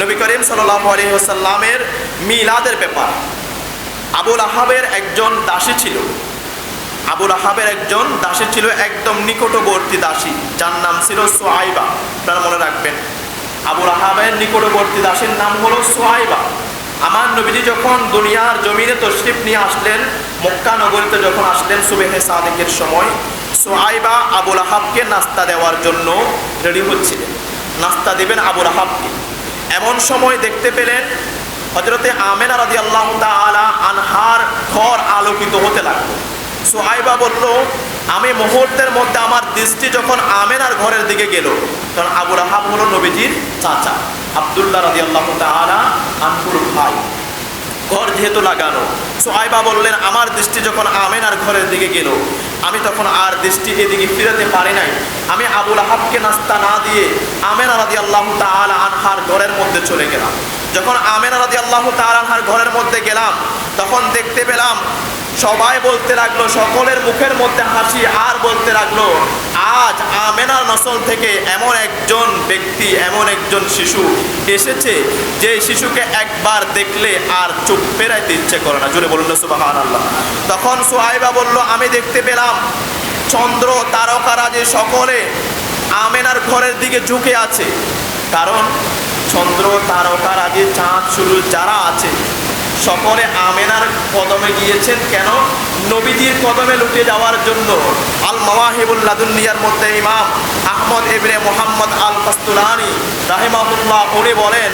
নবী করিম সাল্লামের মিলাদের ব্যাপার। আবুল আহাবের একজন দাসী ছিল। আবুল আহাবের একজন দাসী ছিল, একদম নিকটবর্তী দাসী, যার নাম ছিল সোয়াইবা। আপনারা মনে রাখবেন, আবুল আহাবের নিকটবর্তী দাসীর নাম হলো সোয়াইবা। আমার নবীজি যখন দুনিয়ার জমিনে তশরিফ নিয়ে আসলেন, মক্কা নগরীতে যখন আসলেন সুবেহে সাদেকের সময়, সোয়াইবা আবুল আহাবকে নাস্তা দেওয়ার জন্য রেডি হচ্ছিলেন। নাস্তা দেবেন আবুল আহাবকে। এমন সময় দেখতে পেলেন হজরতে আমেনা রাদি আল্লাহ তালা আনহার ঘর আলোকিত হতে লাগল। সোহাইবা বলল, আমি মুহূর্তের মধ্যে আমার দৃষ্টি যখন আমেনার ঘরের দিকে গেল, তখন আবু রাহাব হলো নবীজির চাচা, আবদুল্লাহ রাজি আল্লাহ তালা আনহুর ভাই। ঘর যেহেতু লাগানো, সোহাইবা বললেন, আমার দৃষ্টি যখন আমেনার ঘরের দিকে গেল আমি তখন আর দৃষ্টি এদিকে ফিরাতে পারি নাই। আমি আবুল আহাবকে নাস্তা না দিয়ে আমের আলাদি আল্লাহ তাল আনহার ঘরের মধ্যে চলে গেলাম। যখন আমের আলাদি আল্লাহ তাল আনহার ঘরের মধ্যে গেলাম, তখন দেখতে পেলাম সবাই বলতে লাগল, সকলের মুখের মধ্যে হাসি আর বলতে লাগল, আজ আমেনার নসল থেকে এমন একজন ব্যক্তি, এমন একজন শিশু এসেছে যে শিশুকে একবার দেখলে আর চোখ ফেরাইতে ইচ্ছে করে না। জুড়ে বলল সুবাহান আল্লাহ তখন সোহাইবা বলল, আমি দেখতে পেলাম, চন্দ্র তারকারা যে সকলে আমেনার ঘরের দিকে ঝুঁকে আছে। কারণ চন্দ্র তারকারা যে চাঁদ শুরু যারা আছে সকলে আমেনার কদমে গিয়েছেন কেন? নবীজির কদমে লুটে যাওয়ার জন্য আল মাওয়াহিবুল লাদুনিয়ার মধ্যে ইমাম আহমদ এবনে মোহাম্মদ আল কাস্তুলানি রাহেমাবুল্লাহ বলেন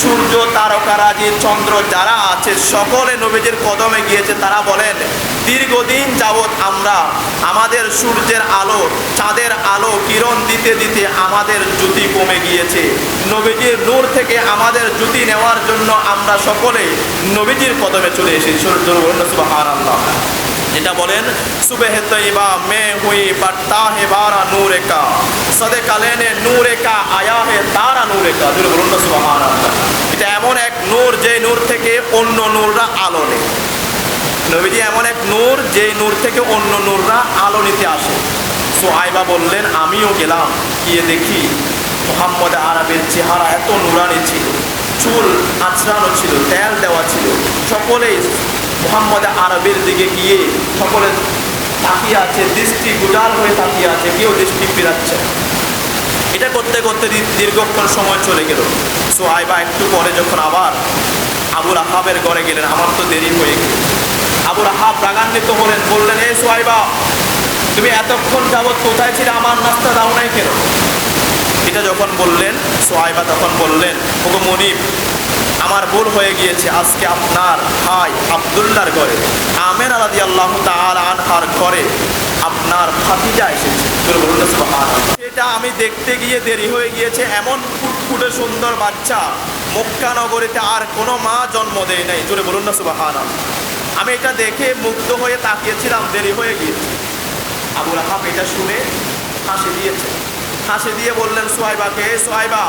সূর্য তারকারাজি চন্দ্র যারা আছে, সকলে নবীজির কদমে গিয়েছে, তারা বলেন, দীর্ঘদিন যাবৎ আমরা আমাদের সূর্যের আলো, চাঁদের আলো কিরণ দিতে দিতে আমাদের জ্যোতি কমে গিয়েছে। নবীজির নূর থেকে আমাদের জ্যোতি নেওয়ার জন্য আমরা সকলে নবীজির কদমে চলে এসেছি। সূর্য আল্লাহ যেটা বলেন, সুবেহ তৈবা মে হুই বাট্টা হে বারা নূরে কা সদে কালেনে নূরে কা আয়া হে তারা নূরে কা জুড়ে বলুন না সুবহান এটা এমন এক নূর, যে নূর থেকে অন্য নূররা আলো নেই নবীজি এমন এক নূর, যে নূর থেকে অন্য নূররা আলো নিতে আসে। সোহাইবা বললেন, আমিও গেলাম, গিয়ে দেখি মোহাম্মদ আরবের চেহারা এত নুরানি ছিল। চুল আঁচড়ানো ছিল, তেল দেওয়া ছিল। সকলেই মোহাম্মদ আরবের দিকে গিয়ে সকলে তাকিয়ে আছে, দৃষ্টি গুজার হয়ে তাকিয়ে আছে, কেউ দৃষ্টি ফিরাচ্ছে। এটা করতে করতে দীর্ঘক্ষণ সময় চলে গেল। সো সোহাইবা একটু পরে যখন আবার আবুল আহাবের ঘরে গেলেন, আমার তো দেরি হয়ে গেল। আবুল আহাব রাগান্বিত হলেন, বললেন, এই সোহাইবা, তুমি এতক্ষণ যাবৎ কোথায় ছিলে? আমার নাস্তা দাও নাই কেন? এটা যখন বললেন, সোহাইবা তখন বললেন, ওগো মনিব, আমার ভুল হয়ে গিয়েছে। আজকে আপনার ভাই আবদুল্লার ঘরে আমের আলাদি আল্লাহ তাল আনহার ঘরে আপনার ভাতিজা এসেছে। এটা আমি দেখতে গিয়ে দেরি হয়ে গিয়েছে, এমন ফুটফুটে সুন্দর বাচ্চা মক্কা নগরীতে আর কোনো মা জন্ম দেয় নাই। জোরে বলুন না সুবাহান আমি এটা দেখে মুগ্ধ হয়ে তাকিয়েছিলাম, দেরি হয়ে গিয়েছে। আবুল আহাব এটা শুনে হাসি দিয়েছে। হাসি দিয়ে বললেন সোহাইবাকে "এ সোহাইবা,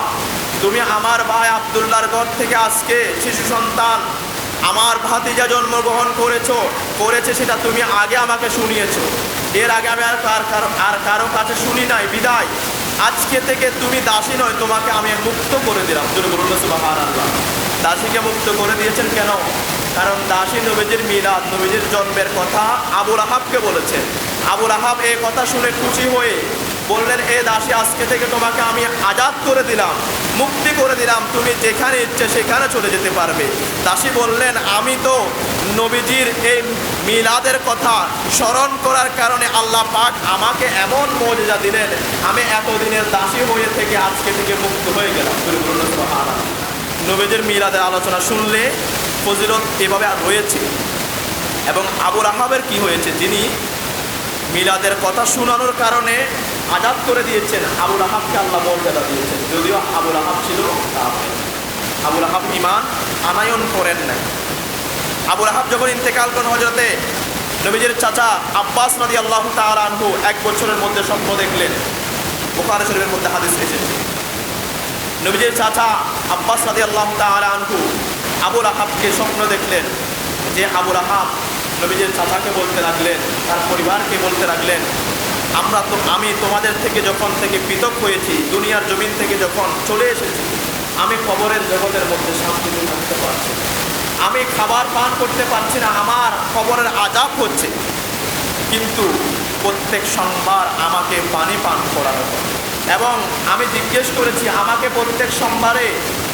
তুমি আমার ভাই আবদুল্লার ঘর থেকে আজকে শিশু সন্তান আমার ভাতিজা জন্মগ্রহণ করেছ, করেছে সেটা তুমি আগে আমাকে শুনিয়েছো। এর আগে আমি আর কার আর কারও কাছে শুনি নাই, বিদায়। আজকে থেকে তুমি দাসী নয়, তোমাকে আমি মুক্ত করে দিলাম। জোরে বলুন সুবহানাল্লাহ। দাসীকে মুক্ত করে দিয়েছেন কেন? কারণ দাসী নবীজির মিলাদ, নবীজির জন্মের কথা আবুল আহাবকে বলেছেন। আবুল আহাব এই কথা শুনে খুশি হয়ে বললেন, এ দাসী, আজকে থেকে তোমাকে আমি আজাদ করে দিলাম। মুক্তি করে দিলাম, তুমি যেখানে ইচ্ছে সেখানে চলে যেতে পারবে। দাসী বললেন, আমি তো নবীজির এই মিলাদের কথা স্মরণ করার কারণে আল্লাহ পাক আমাকে এমন মর্যাদা দিলেন, আমি এতদিনের দাসী হয়ে থেকে আজকে থেকে মুক্ত হয়ে গেলাম। নবীজির মিলাদের আলোচনা শুনলে ফজিলত এভাবে আর রয়েছে। এবং আবুল আহাবের কি হয়েছে? যিনি মিলাদের কথা শোনানোর কারণে আজাদ করে দিয়েছেন আবুল আহাবকে আল্লাহ মর্যাদা দিয়েছেন। যদিও আবুল আহাব ছিল। আবুল আহাব ইমান আনায়ন করেন নাই। আবুল আহাব যখন ইন্তেকাল করেন হজরতে নবীজির চাচা আব্বাস নদী আল্লাহ তাআলা আনহু এক বছরের মধ্যে স্বপ্ন দেখলেন। বুখারী শরীফের মধ্যে হাদিস এসেছে। নবীজির চাচা আব্বাস রাদি আল্লাহ তাআলা আনহু আবুল আহাবকে স্বপ্ন দেখলেন যে আবুল আহাব নবীজির চাচাকে বলতে লাগলেন, তার পরিবারকে বলতে লাগলেন আমরা তো আমি তোমাদের থেকে যখন থেকে পৃথক হয়েছি, দুনিয়ার জমিন থেকে যখন চলে এসেছি, আমি খবরের জগতের মধ্যে শান্তিতে থাকতে পারছি আমি খাবার পান করতে পারছি না, আমার খবরের আজাব হচ্ছে। কিন্তু প্রত্যেক সোমবার আমাকে পানি পান করানো হয়। এবং আমি জিজ্ঞেস করেছি, আমাকে প্রত্যেক সোমবারে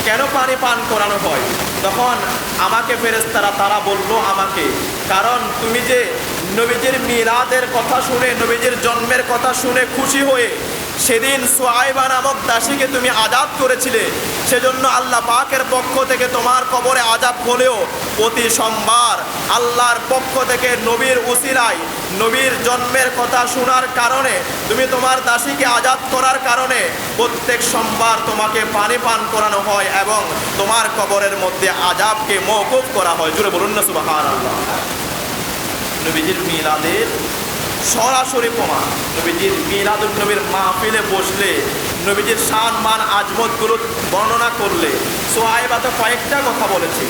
কেন পানি পান করানো হয়? তখন আমাকে ফেরেস্তারা তারা বলল আমাকে, কারণ তুমি যে নবীজির মিরাদের কথা শুনে, নবীজির জন্মের কথা শুনে খুশি হয়ে সেদিন সোয়াইবা নামক দাসীকে তুমি আজাদ করেছিলে। সেজন্য আল্লাহ পাকের পক্ষ থেকে তোমার কবরে আজাব হলেও প্রতি সোমবার আল্লাহর পক্ষ থেকে নবীর উসিলায়, নবীর জন্মের কথা শোনার কারণে, তুমি তোমার দাসীকে আজাদ করার কারণে প্রত্যেক সোমবার তোমাকে পানি পান করানো হয় এবং তোমার কবরের মধ্যে আজাবকে মৌকুফ করা হয়। জুড়ে বলুন না সুবাহান আল্লাহ নবীজির মিলাদের সরাসরি প্রমাণ। নবীজির মিলাদুল নবীর মাহফিলে বসলে, নবীজির সান মান আজমতগুলো বর্ণনা করলে, সোহাইবা তো কয়েকটা কথা বলেছে।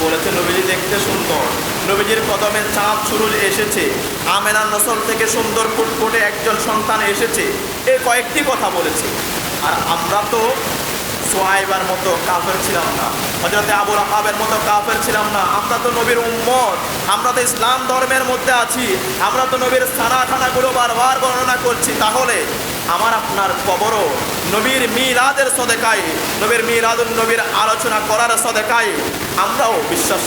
বলেছে, নবীজি দেখতে সুন্দর। নবীজির কদমে চাঁদ সুরুজ এসেছে। আমেনার নসল থেকে সুন্দর ফুটফুটে একজন সন্তান এসেছে। এ কয়েকটি কথা বলেছে। আর আমরা তো সোহাইবার মতো কাফের ছিলাম না। হজরতে আবুল আহাবের মতো কাফের ছিলাম না। আমরা তো নবীর উম্মত। আমরা তো ইসলাম ধর্মের মধ্যে আছি। আমরা তো নবীর সানা খানাগুলো বারবার বর্ণনা করছি। তাহলে আমার আপনার কবরও নবীর মিলাদের সদেকায়, নবীর মিলাদুল নবীর আলোচনা করার সদেকায় আমরাও বিশ্বাস